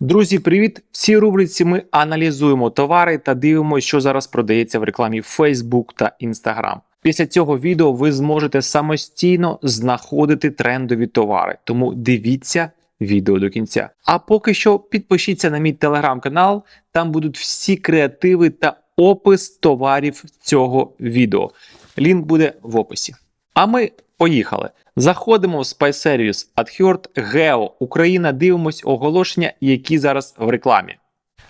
Друзі, привіт! В цій рубриці ми аналізуємо товари та дивимося, що зараз продається в рекламі Facebook та Instagram. Після цього відео ви зможете самостійно знаходити трендові товари, тому дивіться відео до кінця. А поки що підпишіться на мій телеграм-канал, там будуть всі креативи та опис товарів цього відео. Лінк буде в описі. А ми поїхали. Заходимо в Spy Service AdHerd Geo Україна. Дивимось оголошення, які зараз в рекламі.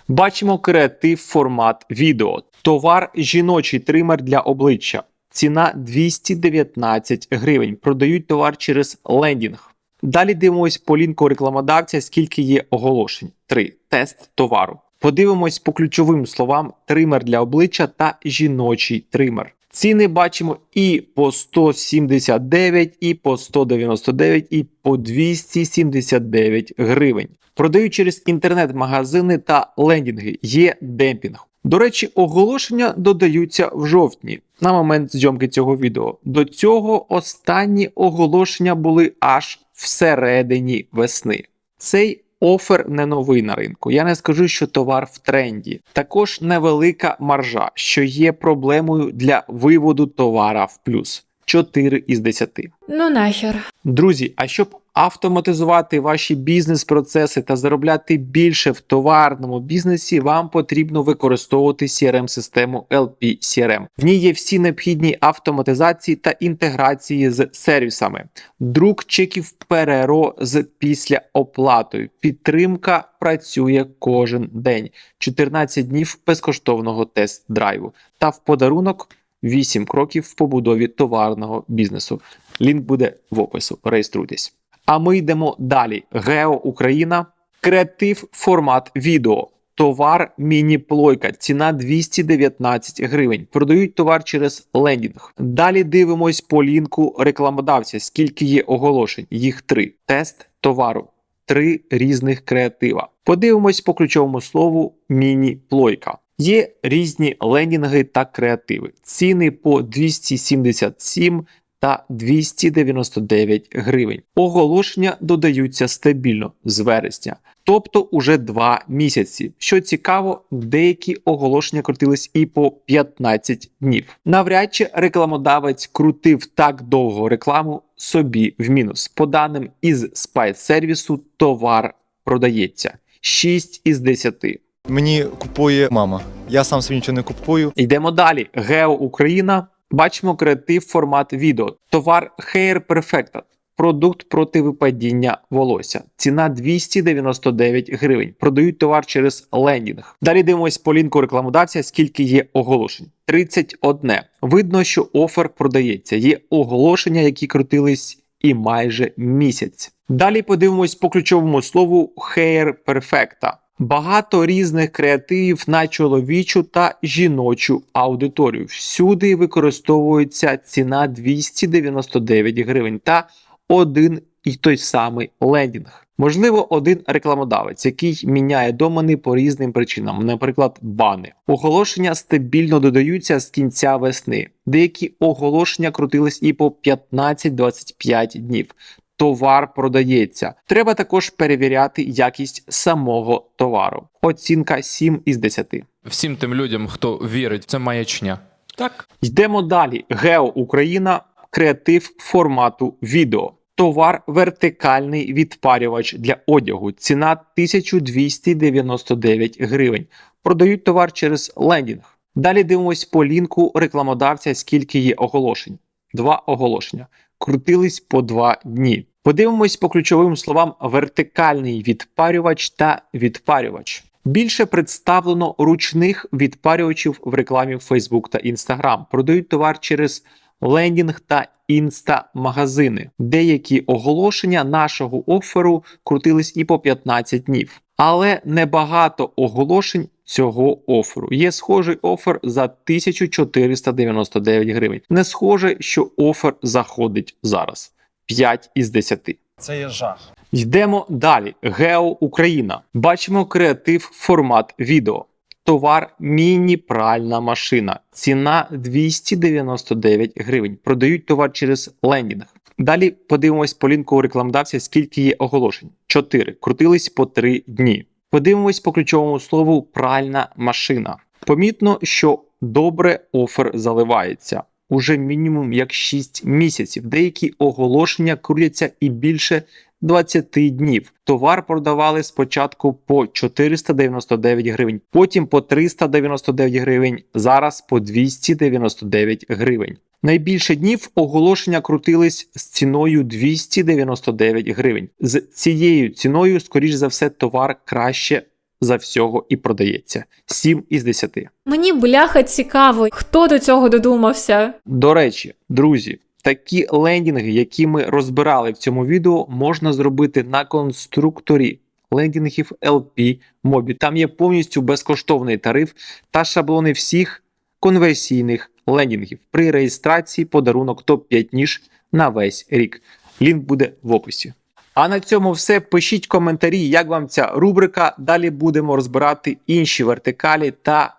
Бачимо креатив формат відео. Товар жіночий тример для обличчя. Ціна 219 гривень. Продають товар через лендінг. Далі дивимось по лінку рекламодавця, скільки є оголошень. 3. Тест товару. Подивимось по ключовим словам: тример для обличчя та жіночий тример. Ціни бачимо і по 179, і по 199, і по 279 гривень. Продають через інтернет-магазини та лендінги. Є демпінг. До речі, оголошення додаються в жовтні на момент зйомки цього відео. До цього останні оголошення були аж всередині весни. Цей офер не новий на ринку. Я не скажу, що товар в тренді. Також невелика маржа, що є проблемою для виводу товара в плюс 4 із 10. Ну нахер. Друзі, а щоб автоматизувати ваші бізнес-процеси та заробляти більше в товарному бізнесі, вам потрібно використовувати CRM-систему LP CRM. В ній є всі необхідні автоматизації та інтеграції з сервісами, друк чеків ПРРО з післяоплатою. Підтримка працює кожен день, 14 днів безкоштовного тест-драйву та в подарунок 8 кроків в побудові товарного бізнесу. Лінк буде в опису. Реєструйтесь. А ми йдемо далі. Гео Україна, креатив формат відео. Товар міні-плойка, ціна 219 гривень. Продають товар через лендінг. Далі дивимось по лінку рекламодавця, скільки є оголошень. Їх три. Тест товару. Три різних креатива. Подивимось по ключовому слову міні-плойка. Є різні лендінги та креативи. Ціни по 277 та 299 гривень. Оголошення додаються стабільно з вересня, тобто уже 2 місяці. Що цікаво, деякі оголошення крутились і по 15 днів. Навряд чи рекламодавець крутив так довго рекламу собі в мінус. По даним із Spy сервісу, товар продається 6 із 10. Мені купує мама. Я сам собі нічого не купую. Йдемо далі. Гео Україна. Бачимо креатив формат відео. Товар Hair Perfecta. Продукт проти випадіння волосся. Ціна 299 гривень. Продають товар через лендінг. Далі дивимось по лінку рекламодавця, скільки є оголошень. 31. Видно, що офер продається. Є оголошення, які крутились і майже місяць. Далі подивимось по ключовому слову Hair Perfecta. Багато різних креативів на чоловічу та жіночу аудиторію. Всюди використовується ціна 299 гривень та один і той самий лендінг. Можливо, один рекламодавець, який міняє домени по різним причинам, наприклад, бани. Оголошення стабільно додаються з кінця весни. Деякі оголошення крутились і по 15-25 днів товар продається. Треба також перевіряти якість самого товару. Оцінка 7 із 10. всім тим людям, хто вірить, це маячня. Так. Йдемо далі. Гео Україна, креатив формату відео. Товар вертикальний відпарювач для одягу. Ціна 1299 гривень. Продають товар через лендінг. Далі дивимось по лінку рекламодавця, скільки є оголошень. Два оголошення. Крутились по два дні. Подивимось по ключовим словам вертикальний відпарювач та відпарювач. Більше представлено ручних відпарювачів в рекламі Facebook та Instagram. Продають товар через лендінг та інста-магазини. Деякі оголошення нашого оферу крутились і по 15 днів. Але небагато оголошень цього оферу. Є схожий офер за 1499 гривень. Не схоже, що офер заходить зараз. 5 із 10. Це є жах. Йдемо далі. Гео Україна. Бачимо креатив формат відео. Товар міні-пральна машина. Ціна 299 гривень. Продають товар через лендінг. Далі подивимось по лінку рекламодавця, скільки є оголошень. 4. Крутились по 3 дні. Подивимось по ключовому слову пральна машина. Помітно, що добре офер заливається. Уже мінімум як 6 місяців. Деякі оголошення крутяться і більше 20 днів. Товар продавали спочатку по 499 гривень, потім по 399 гривень, зараз по 299 гривень. Найбільше днів оголошення крутились з ціною 299 гривень. З цією ціною, скоріш за все, товар краще за всього і продається. 7 із 10. Мені бляха цікаво, хто до цього додумався. До речі, друзі, такі лендінги, які ми розбирали в цьому відео, можна зробити на конструкторі лендінгів LP Mobi. Там є повністю безкоштовний тариф та шаблони всіх конверсійних лендінгів. При реєстрації подарунок топ-5 ніж на весь рік. Лінк буде в описі. А на цьому все. Пишіть коментарі, як вам ця рубрика. Далі будемо розбирати інші вертикалі та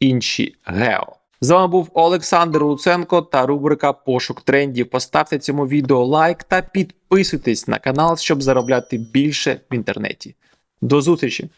інші гео. З вами був Олександр Луценко та рубрика Пошук трендів. Поставте цьому відео лайк та підписуйтесь на канал, щоб заробляти більше в інтернеті. До зустрічі!